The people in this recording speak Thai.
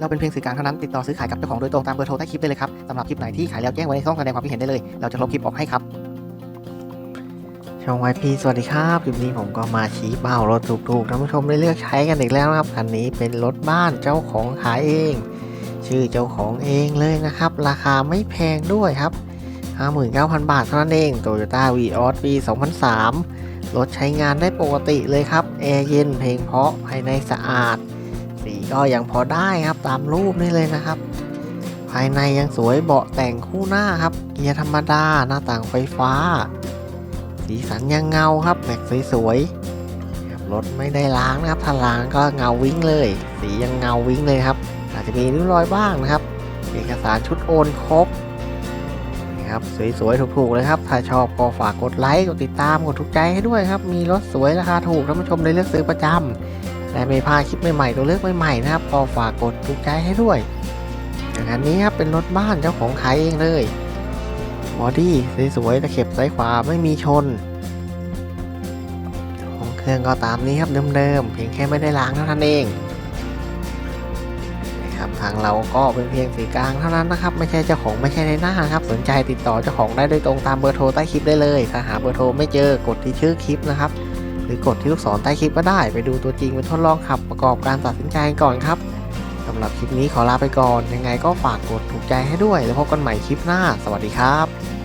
เราเป็นเพียงสื่อกลางเท่านั้นติดต่อซื้อขายกับเจ้าของโดยตรงตามเบอร์โทรใต้คลิปได้เลยครับสำหรับคลิปไหนที่ขายแล้วแจ้งไว้ในช่องแสดงความคิดเห็นได้เลย เราจะลบคลิปออกให้ครับช่องไวพีสวัสดีครับคลิปนี้ผมก็มาชี้เป้ารถถูกๆท่านผู้ชมได้เลือกใช้กันอีกแล้วนะครับคันนี้เป็นรถบ้านเจ้าของขายเอง ชื่อเจ้าของเองเลยนะครับ ราคาไม่แพงด้วยครับ 59,000 บาทเท่านั้นเอง Toyota v ีออสปี 2003 รถใช้งานได้ปกติเลยครับแอร์เย็นเพลงเพราะภายในสะอาด ก็ยังพอได้ครับตามรูปนี่เลยนะครับ ภายในยังสวยเบาะแต่งคู่หน้าครับ เกียร์ธรรมดาหน้าต่างไฟฟ้า สีสันยังเงาครับแม็กสวยๆรถไม่ได้ล้างนะครับถ้าล้างก็เงาวิ่งเลย สียังเงาวิ่งเลยครับ อาจจะมีริ้วรอยบ้างนะครับ เอกสารชุดโอนครบนะครับสวยๆถูกๆเลยครับ ถ้าชอบก็ฝากกดไลค์กดติดตามกดถูกใจให้ด้วยครับ มีรถสวยราคาถูกท่านผู้ชมได้เลือกซื้อประจำ และไม่พลาดคลิปใหม่ๆตัวเลือกใหม่ๆนะครับก็ฝากกดถูกใจให้ด้วยอย่างอันนี้ครับเป็นรถบ้านเจ้าของขายเองเลยบอดี้สวยๆตะเข็บซ้ายขวาไม่มีชน ของเครื่องก็ตามนี้ครับเดิมๆเพียงแค่ไม่ได้ล้างเท่านั้นเองครับทางเราก็เป็นเพียงสื่อกลางเท่านั้นนะครับ ไม่ใช่เจ้าของไม่ใช่ในหน้าครับ สนใจติดต่อเจ้าของได้โดยตรงตามเบอร์โทรใต้คลิปได้เลย ถ้าหาเบอร์โทรไม่เจอกดที่ชื่อคลิปนะครับ รือกดที่ลูกศรใต้คลิปก็ได้ ไปดูตัวจริงไปทดลองขับประกอบการตัดสินใจก่อนครับสำหรับคลิปนี้ขอลาไปก่อน ยังไงก็ฝากกดถูกใจให้ด้วย แล้วพบกันใหม่คลิปหน้า สวัสดีครับ